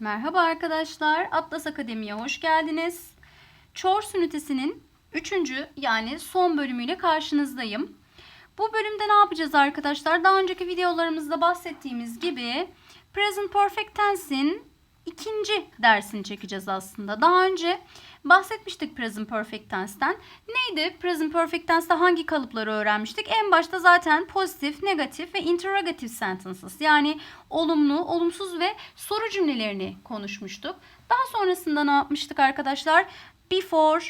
Merhaba arkadaşlar, Atlas Akademi'ye hoş geldiniz. Chores ünitesinin 3. yani son bölümüyle karşınızdayım. Bu bölümde ne yapacağız arkadaşlar? Daha önceki videolarımızda bahsettiğimiz gibi Present Perfect Tense'in ikinci dersini çekeceğiz aslında. Daha önce bahsetmiştik Present Perfect Tense'ten. Neydi? Present Perfect Tense'te hangi kalıpları öğrenmiştik? En başta zaten pozitif, negatif ve interrogative sentences yani olumlu, olumsuz ve soru cümlelerini konuşmuştuk. Daha sonrasında ne yapmıştık arkadaşlar? Before,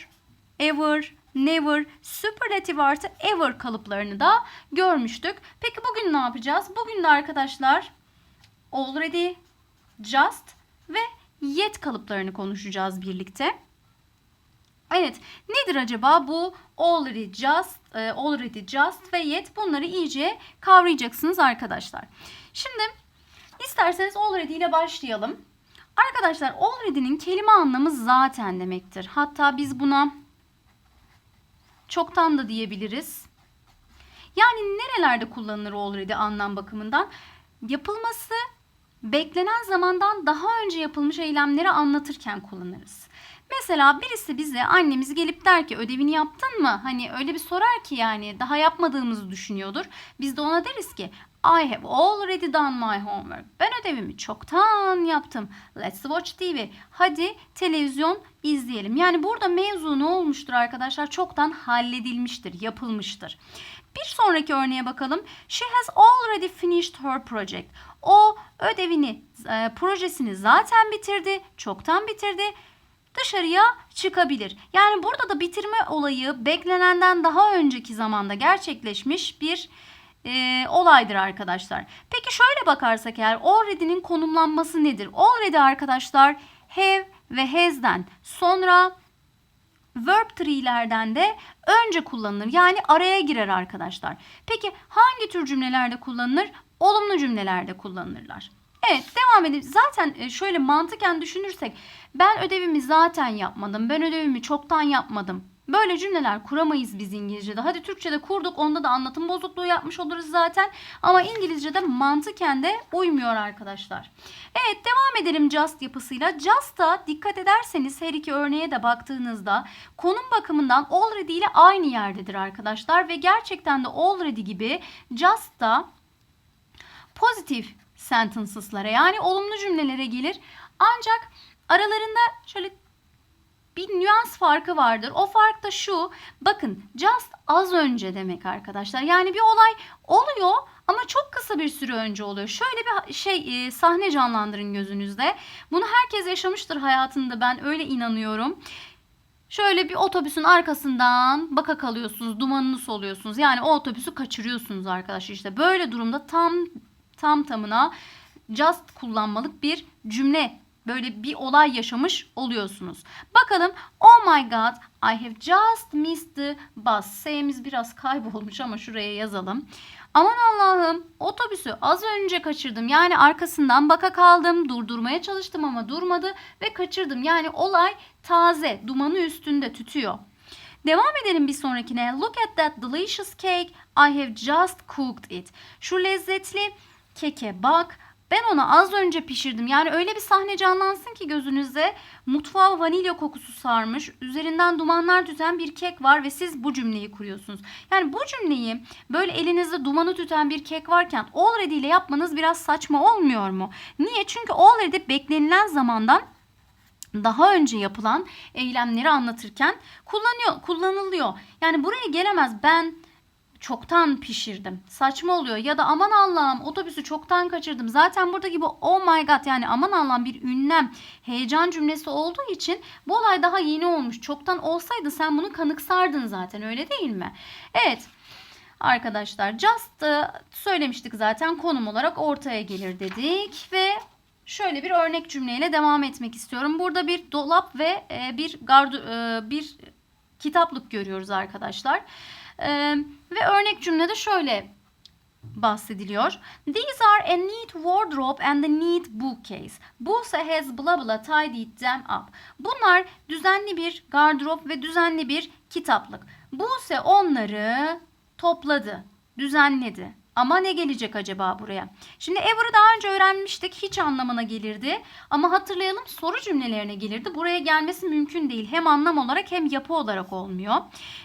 ever, never, superlative artı ever kalıplarını da görmüştük. Peki bugün ne yapacağız? Bugün de arkadaşlar already, just ve yet kalıplarını konuşacağız birlikte. Evet, nedir acaba bu already just, e, already just ve yet bunları iyice kavrayacaksınız arkadaşlar. Şimdi isterseniz already ile başlayalım. Arkadaşlar already'nin kelime anlamı zaten demektir. Hatta biz buna çoktan da diyebiliriz. Yani nerelerde kullanılır already anlam bakımından? Yapılması beklenen zamandan daha önce yapılmış eylemleri anlatırken kullanırız. Mesela birisi bize annemiz gelip der ki ödevini yaptın mı? Hani öyle bir sorar ki yani daha yapmadığımızı düşünüyordur. Biz de ona deriz ki I have already done my homework. Ben ödevimi çoktan yaptım. Let's watch TV. Hadi televizyon izleyelim. Yani burada mevzu ne olmuştur arkadaşlar? Çoktan halledilmiştir, yapılmıştır. Bir sonraki örneğe bakalım. She has already finished her project. O ödevini, e, projesini zaten bitirdi, çoktan bitirdi. Dışarıya çıkabilir. Yani burada da bitirme olayı beklenenden daha önceki zamanda gerçekleşmiş bir e, olaydır arkadaşlar. Peki şöyle bakarsak eğer already'nin konumlanması nedir? Already arkadaşlar have ve has'den sonra verb tree'lerden de önce kullanılır. Yani araya girer arkadaşlar. Peki hangi tür cümlelerde kullanılır? Olumlu cümlelerde kullanılırlar. Evet devam edelim. Zaten e, şöyle mantıken düşünürsek ben ödevimi zaten yapmadım. Ben ödevimi çoktan yapmadım. Böyle cümleler kuramayız biz İngilizce'de. Hadi Türkçe'de kurduk. Onda da anlatım bozukluğu yapmış oluruz zaten. Ama İngilizce'de mantıken de uymuyor arkadaşlar. Evet devam edelim just yapısıyla. Just'a dikkat ederseniz her iki örneğe de baktığınızda konum bakımından already ile aynı yerdedir arkadaşlar. Ve gerçekten de already gibi just da pozitif sentences'lara yani olumlu cümlelere gelir. Ancak aralarında şöyle bir nüans farkı vardır. O fark da şu. Bakın just az önce demek arkadaşlar. Yani bir olay oluyor ama çok kısa bir süre önce oluyor. Şöyle bir şey e, sahne canlandırın gözünüzde. Bunu herkes yaşamıştır hayatında ben öyle inanıyorum. Şöyle bir otobüsün arkasından baka kalıyorsunuz, dumanını soluyorsunuz. Yani o otobüsü kaçırıyorsunuz arkadaşlar. İşte böyle durumda tam tam tamına just kullanmalık bir cümle böyle bir olay yaşamış oluyorsunuz. Bakalım oh my god I have just missed the bus. S'miz biraz kaybolmuş ama şuraya yazalım. Aman Allah'ım otobüsü az önce kaçırdım. Yani arkasından baka kaldım. Durdurmaya çalıştım ama durmadı ve kaçırdım. Yani olay taze dumanı üstünde tütüyor. Devam edelim bir sonrakine. Look at that delicious cake. I have just cooked it. Şu lezzetli keke bak. Ben onu az önce pişirdim. Yani öyle bir sahne canlansın ki gözünüzde mutfağa vanilya kokusu sarmış. Üzerinden dumanlar tüten bir kek var ve siz bu cümleyi kuruyorsunuz. Yani bu cümleyi böyle elinizde dumanı tüten bir kek varken already ile yapmanız biraz saçma olmuyor mu? Niye? Çünkü already beklenilen zamandan daha önce yapılan eylemleri anlatırken kullanıyor, kullanılıyor. Yani buraya gelemez ben çoktan pişirdim. Saçma oluyor. Ya da aman Allah'ım otobüsü çoktan kaçırdım. Zaten burada gibi oh my god yani aman Allah'ım bir ünlem, heyecan cümlesi olduğu için bu olay daha yeni olmuş. Çoktan olsaydı sen bunu kanıksardın zaten öyle değil mi? Evet. Arkadaşlar just söylemiştik zaten konum olarak ortaya gelir dedik ve şöyle bir örnek cümleyle devam etmek istiyorum. Burada bir dolap ve bir gardu bir kitaplık görüyoruz arkadaşlar. Ee, ve örnek cümlede şöyle bahsediliyor. These are a neat wardrobe and a neat bookcase. Buse has blah blah tidied them up. Bunlar düzenli bir gardırop ve düzenli bir kitaplık. Buse onları topladı, düzenledi. Ama ne gelecek acaba buraya? Şimdi ever'ı daha önce öğrenmiştik. Hiç anlamına gelirdi. Ama hatırlayalım soru cümlelerine gelirdi. Buraya gelmesi mümkün değil. Hem anlam olarak hem yapı olarak olmuyor.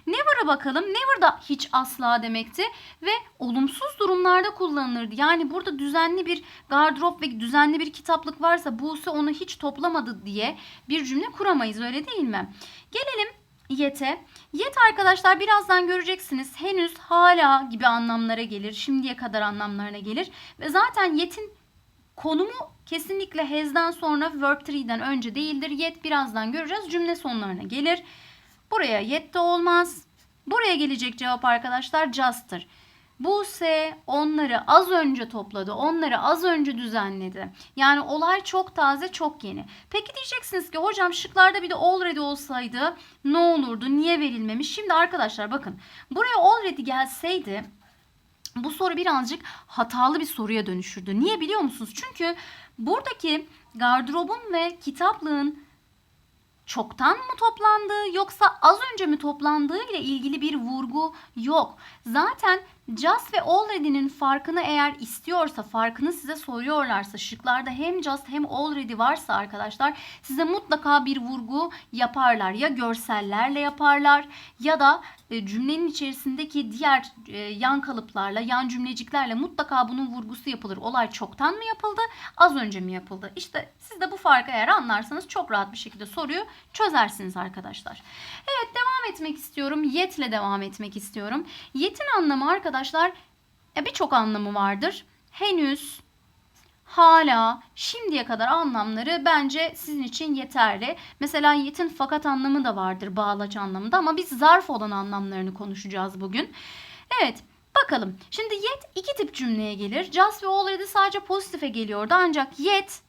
Never'a bakalım. Never da hiç asla demekti. Ve olumsuz durumlarda kullanılırdı. Yani burada düzenli bir gardırop ve düzenli bir kitaplık varsa Buse onu hiç toplamadı diye bir cümle kuramayız öyle değil mi? Gelelim yete. Yet arkadaşlar birazdan göreceksiniz henüz hala gibi anlamlara gelir. Şimdiye kadar anlamlarına gelir. Ve zaten yetin konumu kesinlikle has'den sonra verb 3'den önce değildir. Yet birazdan göreceğiz. Cümle sonlarına gelir. Buraya yet de olmaz. Buraya gelecek cevap arkadaşlar just'tır. Buse onları az önce topladı. Onları az önce düzenledi. Yani olay çok taze, çok yeni. Peki diyeceksiniz ki hocam şıklarda bir de already olsaydı ne olurdu? Niye verilmemiş? Şimdi arkadaşlar bakın. Buraya already gelseydi bu soru birazcık hatalı bir soruya dönüşürdü. Niye biliyor musunuz? Çünkü buradaki gardırobun ve kitaplığın çoktan mı toplandığı yoksa az önce mi toplandığı ile ilgili bir vurgu yok. Zaten just ve already'nin farkını eğer istiyorsa, farkını size soruyorlarsa, şıklarda hem just hem already varsa arkadaşlar size mutlaka bir vurgu yaparlar. Ya görsellerle yaparlar ya da e, cümlenin içerisindeki diğer e, yan kalıplarla, yan cümleciklerle mutlaka bunun vurgusu yapılır. Olay çoktan mı yapıldı, az önce mi yapıldı? İşte siz de bu farkı eğer anlarsanız çok rahat bir şekilde soruyu çözersiniz arkadaşlar. Evet devam etmek istiyorum. Yet'le devam etmek istiyorum. Yet'in anlamı arkadaşlar e, birçok anlamı vardır. Henüz, hala, şimdiye kadar anlamları bence sizin için yeterli. Mesela yetin fakat anlamı da vardır bağlaç anlamında ama biz zarf olan anlamlarını konuşacağız bugün. Evet bakalım. Şimdi yet iki tip cümleye gelir. Just ve already sadece pozitife geliyordu ancak yet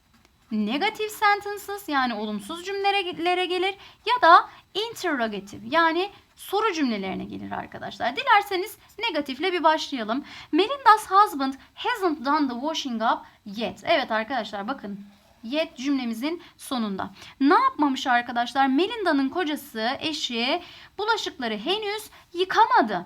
negative sentences yani olumsuz cümlelere gelir ya da interrogative yani soru cümlelerine gelir arkadaşlar. Dilerseniz negatifle bir başlayalım. Melinda's husband hasn't done the washing up yet. Evet arkadaşlar bakın yet cümlemizin sonunda. Ne yapmamış arkadaşlar? Melinda'nın kocası, eşi bulaşıkları henüz yıkamadı.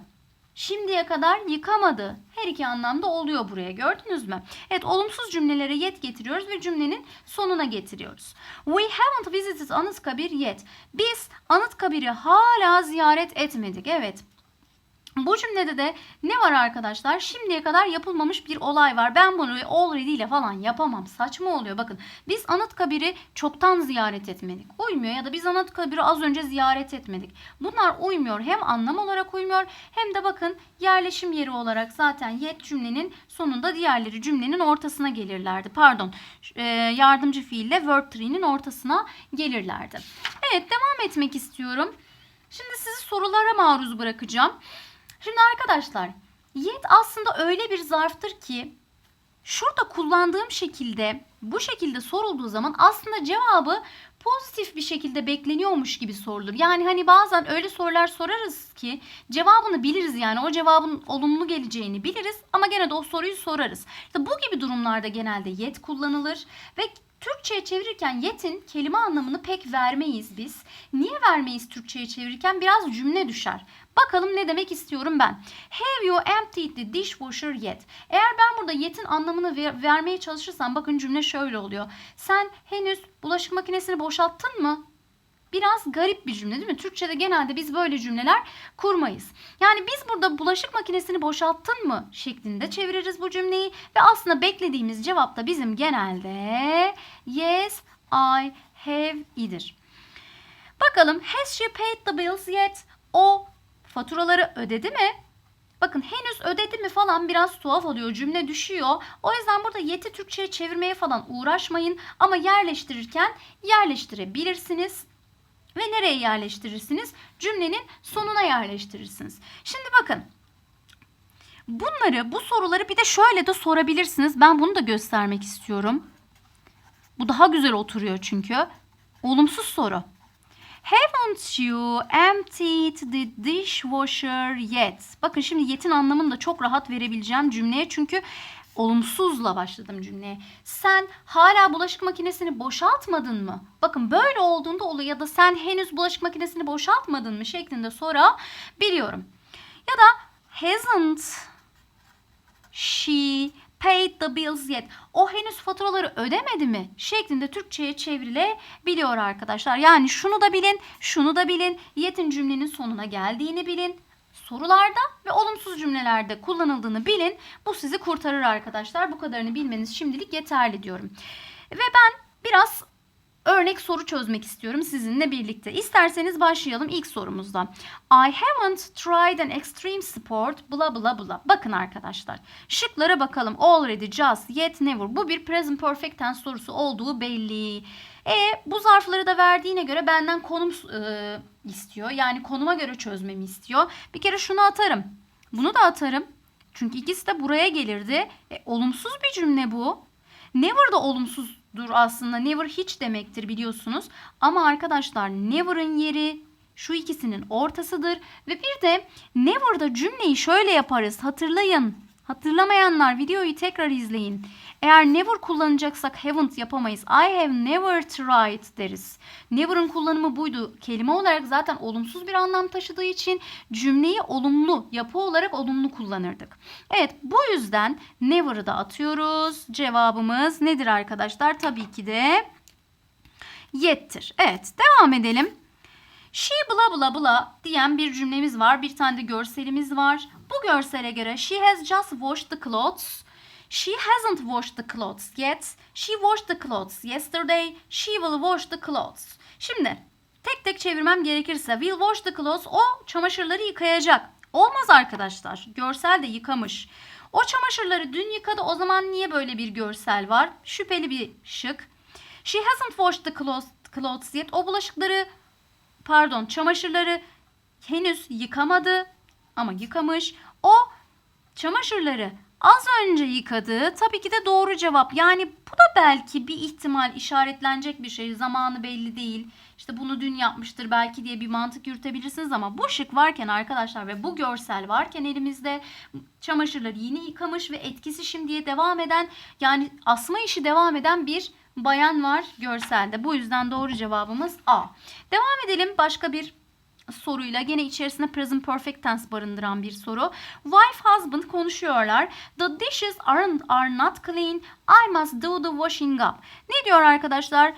Şimdiye kadar yıkamadı. Her iki anlamda oluyor buraya gördünüz mü? Evet olumsuz cümlelere yet getiriyoruz ve cümlenin sonuna getiriyoruz. We haven't visited Anıtkabir yet. Biz Anıtkabir'i hala ziyaret etmedik. Evet bu cümlede de ne var arkadaşlar? Şimdiye kadar yapılmamış bir olay var. Ben bunu already ile falan yapamam. Saçma oluyor. Bakın biz Anıtkabir'i çoktan ziyaret etmedik. Uymuyor ya da biz Anıtkabir'i az önce ziyaret etmedik. Bunlar uymuyor. Hem anlam olarak uymuyor hem de bakın yerleşim yeri olarak zaten yet cümlenin sonunda diğerleri cümlenin ortasına gelirlerdi. Pardon e, yardımcı fiille verb tree'nin ortasına gelirlerdi. Evet devam etmek istiyorum. Şimdi sizi sorulara maruz bırakacağım. Şimdi arkadaşlar yet aslında öyle bir zarftır ki şurada kullandığım şekilde bu şekilde sorulduğu zaman aslında cevabı pozitif bir şekilde bekleniyormuş gibi sorulur. Yani hani bazen öyle sorular sorarız ki cevabını biliriz yani o cevabın olumlu geleceğini biliriz ama gene de o soruyu sorarız. İşte bu gibi durumlarda genelde yet kullanılır ve Türkçe'ye çevirirken yet'in kelime anlamını pek vermeyiz biz. Niye vermeyiz Türkçe'ye çevirirken? Biraz cümle düşer. Bakalım ne demek istiyorum ben. Have you emptied the dishwasher yet? Eğer ben burada yet'in anlamını ver- vermeye çalışırsam bakın cümle şöyle oluyor. Sen henüz bulaşık makinesini boşalttın mı? Biraz garip bir cümle değil mi? Türkçe'de genelde biz böyle cümleler kurmayız. Yani biz burada bulaşık makinesini boşalttın mı şeklinde çeviririz bu cümleyi ve aslında beklediğimiz cevap da bizim genelde yes I have idir. Bakalım has she paid the bills yet? O faturaları ödedi mi? Bakın henüz ödedi mi falan biraz tuhaf oluyor. Cümle düşüyor. O yüzden burada yet'i Türkçe'ye çevirmeye falan uğraşmayın. Ama yerleştirirken yerleştirebilirsiniz. Ve nereye yerleştirirsiniz? Cümlenin sonuna yerleştirirsiniz. Şimdi bakın. Bunları, bu soruları bir de şöyle de sorabilirsiniz. Ben bunu da göstermek istiyorum. Bu daha güzel oturuyor çünkü. Olumsuz soru. Haven't you emptied the dishwasher yet? Bakın şimdi yet'in anlamını da çok rahat verebileceğim cümleye. Çünkü olumsuzla başladım cümleye. Sen hala bulaşık makinesini boşaltmadın mı? Bakın böyle olduğunda oluyor ya da sen henüz bulaşık makinesini boşaltmadın mı şeklinde sonra biliyorum. Ya da hasn't she paid the bills yet. O henüz faturaları ödemedi mi? Şeklinde Türkçe'ye çevrilebiliyor arkadaşlar. Yani şunu da bilin, şunu da bilin. Yet'in cümlenin sonuna geldiğini bilin. Sorularda ve olumsuz cümlelerde kullanıldığını bilin. Bu sizi kurtarır arkadaşlar. Bu kadarını bilmeniz şimdilik yeterli diyorum. Ve ben biraz örnek soru çözmek istiyorum sizinle birlikte. İsterseniz başlayalım ilk sorumuzda. I haven't tried an extreme sport bla bla bla. Bakın arkadaşlar. Şıklara bakalım. Already, just, yet, never. Bu bir present perfect tense sorusu olduğu belli. E bu zarfları da verdiğine göre benden konum e, istiyor. Yani konuma göre çözmemi istiyor. Bir kere şunu atarım. Bunu da atarım. Çünkü ikisi de buraya gelirdi. E, olumsuz bir cümle bu. Never da olumsuzdur aslında. Never hiç demektir biliyorsunuz. Ama arkadaşlar never'ın yeri şu ikisinin ortasıdır. Ve bir de never'da cümleyi şöyle yaparız. Hatırlayın. Hatırlamayanlar videoyu tekrar izleyin. Eğer never kullanacaksak haven't yapamayız. I have never tried deriz. Never'ın kullanımı buydu. Kelime olarak zaten olumsuz bir anlam taşıdığı için cümleyi olumlu, yapı olarak olumlu kullanırdık. Evet bu yüzden never'ı da atıyoruz. Cevabımız nedir arkadaşlar? Tabii ki de yettir. Evet devam edelim. She bla bla bla diyen bir cümlemiz var. Bir tane de görselimiz var. Bu görsele göre she has just washed the clothes. She hasn't washed the clothes yet. She washed the clothes yesterday. She will wash the clothes. Şimdi tek tek çevirmem gerekirse will wash the clothes o çamaşırları yıkayacak. Olmaz arkadaşlar. Görsel de yıkamış. O çamaşırları dün yıkadı. O zaman niye böyle bir görsel var? Şüpheli bir şık. She hasn't washed the clothes, clothes yet. O bulaşıkları pardon çamaşırları henüz yıkamadı ama yıkamış. O çamaşırları az önce yıkadı. Tabii ki de doğru cevap. Yani bu da belki bir ihtimal işaretlenecek bir şey. Zamanı belli değil. İşte bunu dün yapmıştır belki diye bir mantık yürütebilirsiniz ama bu şık varken arkadaşlar ve bu görsel varken elimizde çamaşırları yeni yıkamış ve etkisi şimdiye devam eden yani asma işi devam eden bir bayan var görselde. Bu yüzden doğru cevabımız A. Devam edelim başka bir soruyla gene içerisinde present perfect tense barındıran bir soru. Wife husband konuşuyorlar. The dishes aren't are not clean. I must do the washing up. Ne diyor arkadaşlar?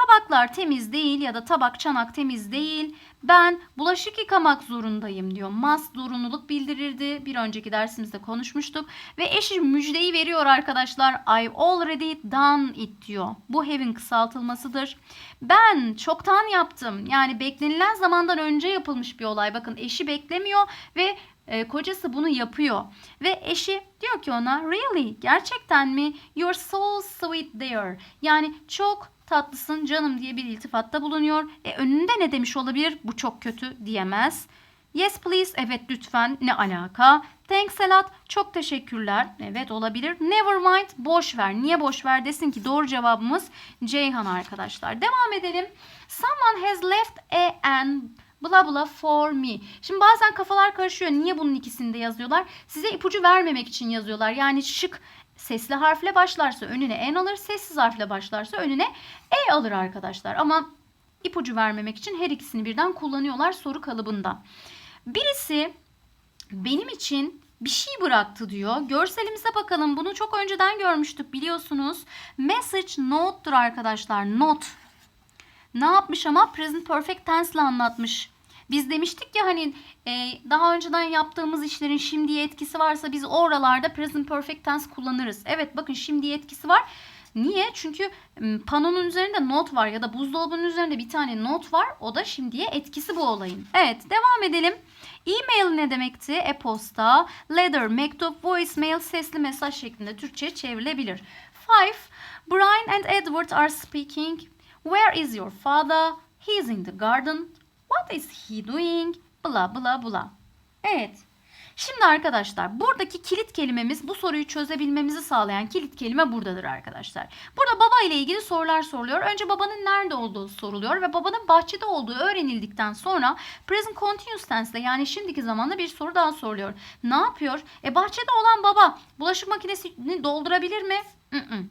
Tabaklar temiz değil ya da tabak çanak temiz değil. Ben bulaşık yıkamak zorundayım diyor. Must zorunluluk bildirirdi. Bir önceki dersimizde konuşmuştuk. Ve eşi müjdeyi veriyor arkadaşlar. I've already done it diyor. Bu have'in kısaltılmasıdır. Ben çoktan yaptım. Yani beklenilen zamandan önce yapılmış bir olay. Bakın eşi beklemiyor ve e, kocası bunu yapıyor. Ve eşi diyor ki ona really gerçekten mi? You're so sweet there. Yani çok tatlısın canım diye bir iltifatta bulunuyor. E önünde ne demiş olabilir? Bu çok kötü diyemez. Yes please. Evet lütfen. Ne alaka? Thanks a lot. Çok teşekkürler. Evet olabilir. Never mind. Boş ver. Niye boş ver desin ki doğru cevabımız Ceyhan arkadaşlar. Devam edelim. Someone has left a an bla bla for me. Şimdi bazen kafalar karışıyor. Niye bunun ikisini de yazıyorlar? Size ipucu vermemek için yazıyorlar. Yani şık sesli harfle başlarsa önüne n alır, sessiz harfle başlarsa önüne e alır arkadaşlar. Ama ipucu vermemek için her ikisini birden kullanıyorlar soru kalıbında. Birisi benim için bir şey bıraktı diyor. Görselimize bakalım. Bunu çok önceden görmüştük biliyorsunuz. Message note'dur arkadaşlar. Not. Ne yapmış ama present perfect tense ile anlatmış. Biz demiştik ya hani e, daha önceden yaptığımız işlerin şimdiye etkisi varsa biz oralarda present perfect tense kullanırız. Evet bakın şimdiye etkisi var. Niye? Çünkü panonun üzerinde not var ya da buzdolabının üzerinde bir tane not var. O da şimdiye etkisi bu olayın. Evet devam edelim. E-mail ne demekti? E-posta, letter, mektup, voicemail, sesli mesaj şeklinde Türkçe çevrilebilir. Five. Brian and Edward are speaking. Where is your father? He's in the garden. What is he doing? Bla bla bla. Evet. Şimdi arkadaşlar buradaki kilit kelimemiz bu soruyu çözebilmemizi sağlayan kilit kelime buradadır arkadaşlar. Burada baba ile ilgili sorular soruluyor. Önce babanın nerede olduğu soruluyor ve babanın bahçede olduğu öğrenildikten sonra present continuous tense ile yani şimdiki zamanda bir soru daha soruluyor. Ne yapıyor? E bahçede olan baba bulaşık makinesini doldurabilir mi? Mm-mm.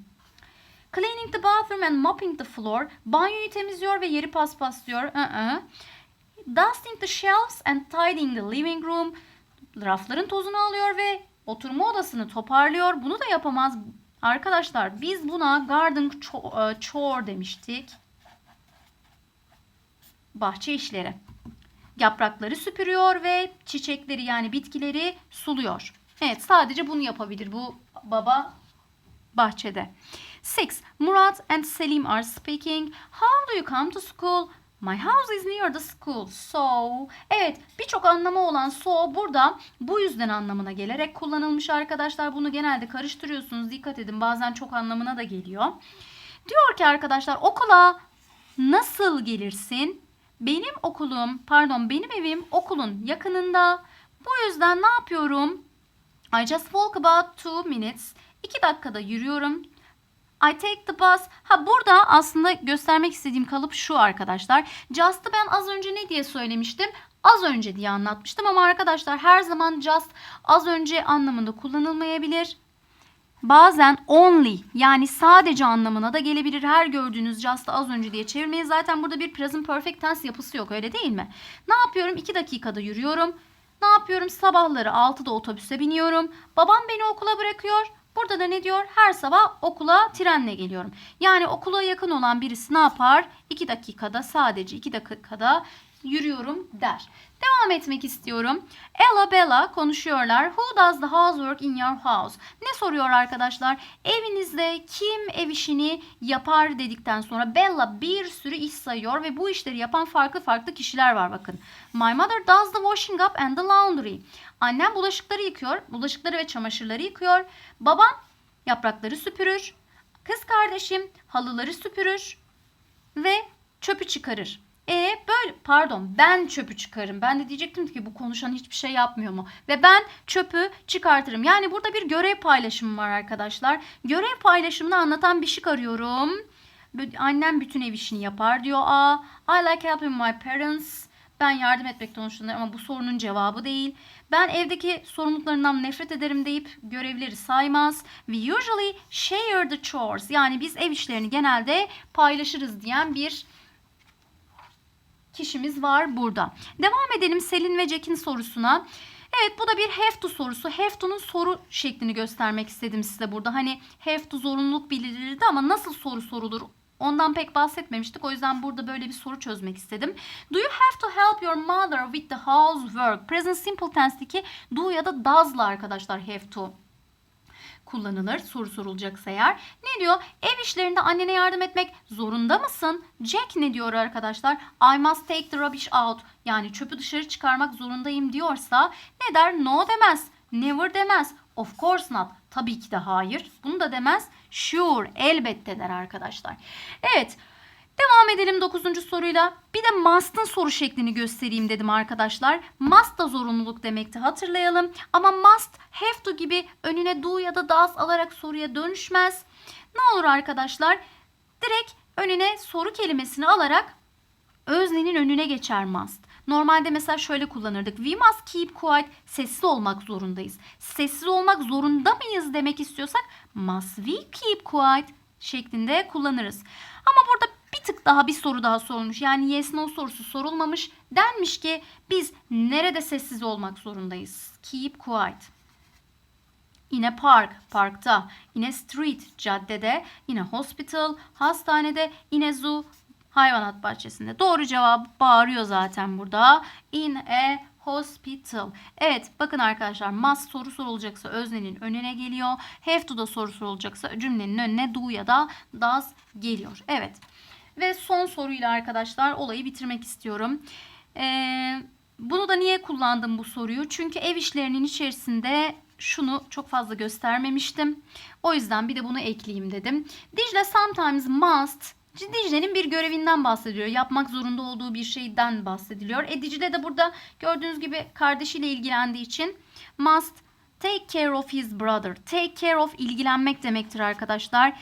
Cleaning the bathroom and mopping the floor. Banyoyu temizliyor ve yeri paspaslıyor. Uh-uh. Dusting the shelves and tidying the living room. Rafların tozunu alıyor ve oturma odasını toparlıyor. Bunu da yapamaz. Arkadaşlar biz buna garden e, chore demiştik. Bahçe işleri. Yaprakları süpürüyor ve çiçekleri yani bitkileri suluyor. Evet sadece bunu yapabilir bu baba bahçede. 6. Murat and Selim are speaking. How do you come to school? My house is near the school. So, evet birçok anlamı olan so burada bu yüzden anlamına gelerek kullanılmış arkadaşlar. Bunu genelde karıştırıyorsunuz. Dikkat edin bazen çok anlamına da geliyor. Diyor ki arkadaşlar okula nasıl gelirsin? Benim okulum, pardon benim evim okulun yakınında. Bu yüzden ne yapıyorum? I just walk about two minutes. 2 dakikada yürüyorum. I take the bus. Ha burada aslında göstermek istediğim kalıp şu arkadaşlar. Just'ı ben az önce ne diye söylemiştim? Az önce diye anlatmıştım ama arkadaşlar her zaman just az önce anlamında kullanılmayabilir. Bazen only yani sadece anlamına da gelebilir. Her gördüğünüz just'ı az önce diye çevirmeyin. Zaten burada bir present perfect tense yapısı yok öyle değil mi? Ne yapıyorum? 2 dakikada yürüyorum. Ne yapıyorum? Sabahları 6'da otobüse biniyorum. Babam beni okula bırakıyor. Burada da ne diyor? Her sabah okula trenle geliyorum. Yani okula yakın olan birisi ne yapar? 2 dakikada sadece 2 dakikada yürüyorum der. Devam etmek istiyorum. Ella Bella konuşuyorlar. Who does the housework in your house? Ne soruyor arkadaşlar? Evinizde kim ev işini yapar dedikten sonra Bella bir sürü iş sayıyor ve bu işleri yapan farklı farklı kişiler var bakın. My mother does the washing up and the laundry. Annem bulaşıkları yıkıyor. Bulaşıkları ve çamaşırları yıkıyor. Babam yaprakları süpürür. Kız kardeşim halıları süpürür ve çöpü çıkarır. E böyle pardon ben çöpü çıkarım. Ben de diyecektim ki bu konuşan hiçbir şey yapmıyor mu? Ve ben çöpü çıkartırım. Yani burada bir görev paylaşımı var arkadaşlar. Görev paylaşımını anlatan bir şık arıyorum. Annem bütün ev işini yapar diyor. A. I like helping my parents. Ben yardım etmekten hoşlanırım ama bu sorunun cevabı değil. Ben evdeki sorumluluklarından nefret ederim deyip görevleri saymaz. We usually share the chores. Yani biz ev işlerini genelde paylaşırız diyen bir kişimiz var burada. Devam edelim Selin ve Jack'in sorusuna. Evet bu da bir have to sorusu. Have to'nun soru şeklini göstermek istedim size burada. Hani have to zorunluluk bildirilirdi ama nasıl soru sorulur Ondan pek bahsetmemiştik. O yüzden burada böyle bir soru çözmek istedim. Do you have to help your mother with the housework? Present simple tense'deki do ya da does'la arkadaşlar have to kullanılır soru sorulacaksa eğer. Ne diyor? Ev işlerinde annene yardım etmek zorunda mısın? Jack ne diyor arkadaşlar? I must take the rubbish out. Yani çöpü dışarı çıkarmak zorundayım diyorsa ne der? No demez. Never demez. Of course not. Tabii ki de hayır. Bunu da demez. Sure. Elbette der arkadaşlar. Evet. Devam edelim 9. soruyla. Bir de must'ın soru şeklini göstereyim dedim arkadaşlar. Must da zorunluluk demekti hatırlayalım. Ama must, have to gibi önüne do ya da does alarak soruya dönüşmez. Ne olur arkadaşlar? Direkt önüne soru kelimesini alarak öznenin önüne geçer must. Normalde mesela şöyle kullanırdık. We must keep quiet. Sessiz olmak zorundayız. Sessiz olmak zorunda mıyız demek istiyorsak must we keep quiet şeklinde kullanırız. Ama burada bir tık daha bir soru daha sorulmuş. Yani yes no sorusu sorulmamış. Denmiş ki biz nerede sessiz olmak zorundayız? Keep quiet. Yine park, parkta. Yine street, caddede. Yine hospital, hastanede. Yine zoo, hayvanat bahçesinde. Doğru cevap bağırıyor zaten burada. In a hospital. Evet bakın arkadaşlar must soru sorulacaksa öznenin önüne geliyor. Have to da soru sorulacaksa cümlenin önüne do ya da does geliyor. Evet. Ve son soruyla arkadaşlar olayı bitirmek istiyorum. Ee, bunu da niye kullandım bu soruyu? Çünkü ev işlerinin içerisinde şunu çok fazla göstermemiştim. O yüzden bir de bunu ekleyeyim dedim. Dicle sometimes must Dicle'nin bir görevinden bahsediyor. Yapmak zorunda olduğu bir şeyden bahsediliyor. E Dicle de burada gördüğünüz gibi kardeşiyle ilgilendiği için must take care of his brother. Take care of ilgilenmek demektir arkadaşlar.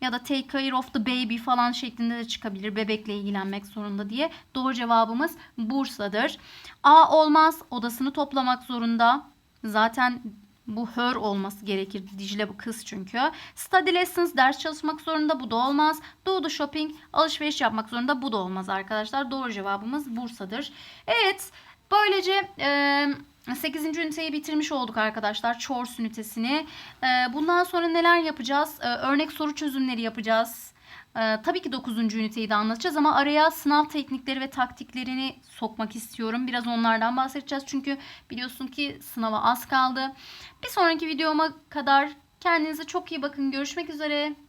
Ya da take care of the baby falan şeklinde de çıkabilir. Bebekle ilgilenmek zorunda diye. Doğru cevabımız Bursa'dır. A olmaz. Odasını toplamak zorunda. Zaten bu her olması gerekir. Dicle bu kız çünkü. Study lessons ders çalışmak zorunda. Bu da olmaz. Do the shopping alışveriş yapmak zorunda. Bu da olmaz arkadaşlar. Doğru cevabımız Bursa'dır. Evet. Böylece e, 8. üniteyi bitirmiş olduk arkadaşlar. Chores ünitesini. Ee, bundan sonra neler yapacağız? Ee, örnek soru çözümleri yapacağız. Ee, tabii ki 9. üniteyi de anlatacağız ama araya sınav teknikleri ve taktiklerini sokmak istiyorum. Biraz onlardan bahsedeceğiz. Çünkü biliyorsun ki sınava az kaldı. Bir sonraki videoma kadar kendinize çok iyi bakın. Görüşmek üzere.